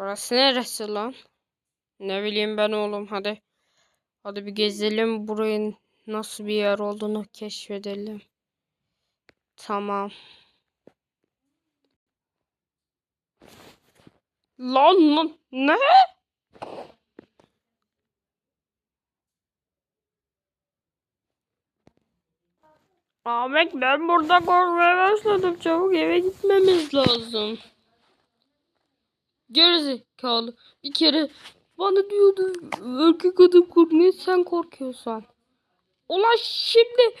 Burası neresi lan? Ne bileyim ben oğlum hadi. Hadi bir gezelim burayın nasıl bir yer olduğunu keşfedelim. Tamam. Lan lan ne? Ahmet ben burada korkmaya başladım. Çabuk eve gitmemiz lazım. Gerizekalı. Bir kere bana diyordu erkek adam korkmuyor sen korkuyorsan. Ulan şimdi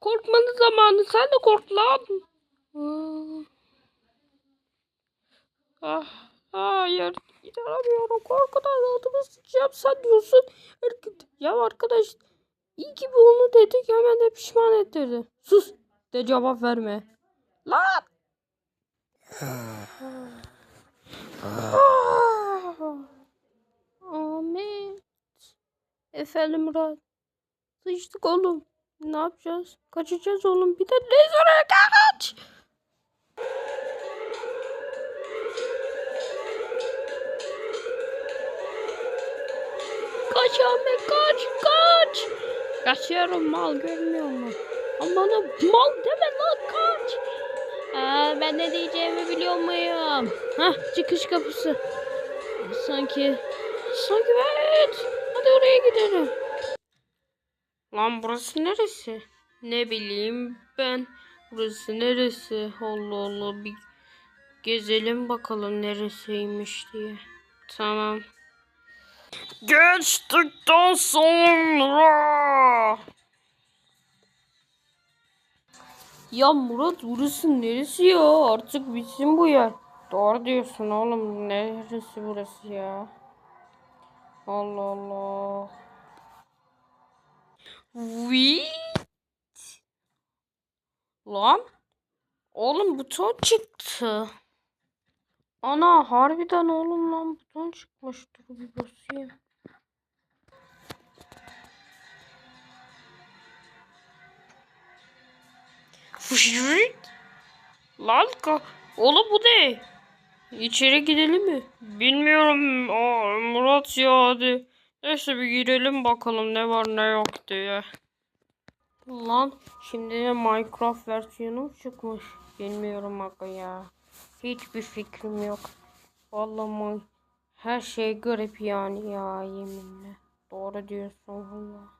korkmanın zamanı sen de kork lan. Aa. Ah, hayır inanamıyorum korkudan altıma sıçacağım sen diyorsun. Erkek... Ya arkadaş iyi ki bir onu dedik hemen de pişman ettirdi. Sus de cevap verme. Lan. Ahmet. Efendim Murat. Sıçtık oğlum. Ne yapacağız? Kaçacağız oğlum. Bir de ne oraya kaç. Kaç Ahmet kaç kaç. Kaçıyorum mal görmüyor mu? Ama bana mal deme ben ne diyeceğimi biliyor muyum? Hah çıkış kapısı. Sanki sanki evet. Hadi oraya gidelim. Lan burası neresi? Ne bileyim ben. Burası neresi? Allah Allah bir gezelim bakalım neresiymiş diye. Tamam. Geçtikten sonra. Ya Murat burası neresi ya? Artık bitsin bu yer. Doğru diyorsun oğlum. Neresi burası ya? Allah Allah. Wait. Lan. Oğlum buton çıktı. Ana harbiden oğlum lan buton çıkmış. Dur bir basayım. Lan ka oğlum bu ne? İçeri gidelim mi? Bilmiyorum Aa, Murat ya hadi. Neyse bir girelim bakalım ne var ne yok diye. Lan şimdi de Minecraft versiyonu çıkmış. Bilmiyorum aga ya. Hiçbir fikrim yok. Vallahi her şey garip yani ya yeminle. Doğru diyorsun valla.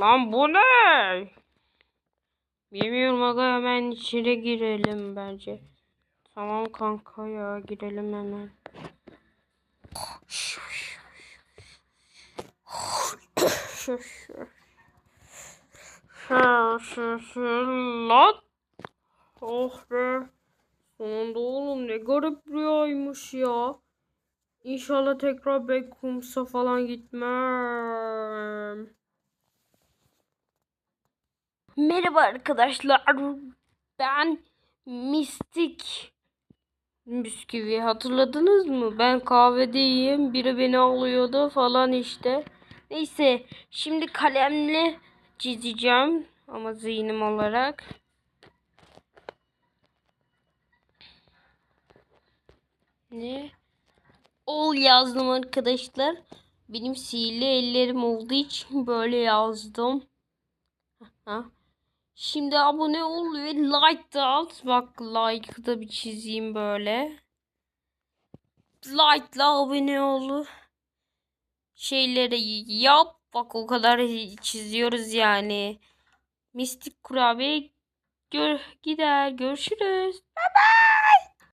Lan bu ne? Bilmiyorum aga hemen içeri girelim bence. Tamam kanka ya girelim hemen. Lan. Oh be. Sonunda oğlum ne garip rüyaymış ya. İnşallah tekrar Backrooms'a falan gitmem. Merhaba arkadaşlar. Ben Mistik Bisküvi hatırladınız mı? Ben kahvedeyim. Biri beni alıyordu falan işte. Neyse şimdi kalemle çizeceğim ama zihnim olarak. Ne? Ol yazdım arkadaşlar. Benim sihirli ellerim olduğu için böyle yazdım. Ha. Şimdi abone ol ve like da at. Bak like da bir çizeyim böyle. Like la abone ol. Şeyleri yap. Bak o kadar çiziyoruz yani. Mistik kurabiye gör gider. Görüşürüz. Bye bye.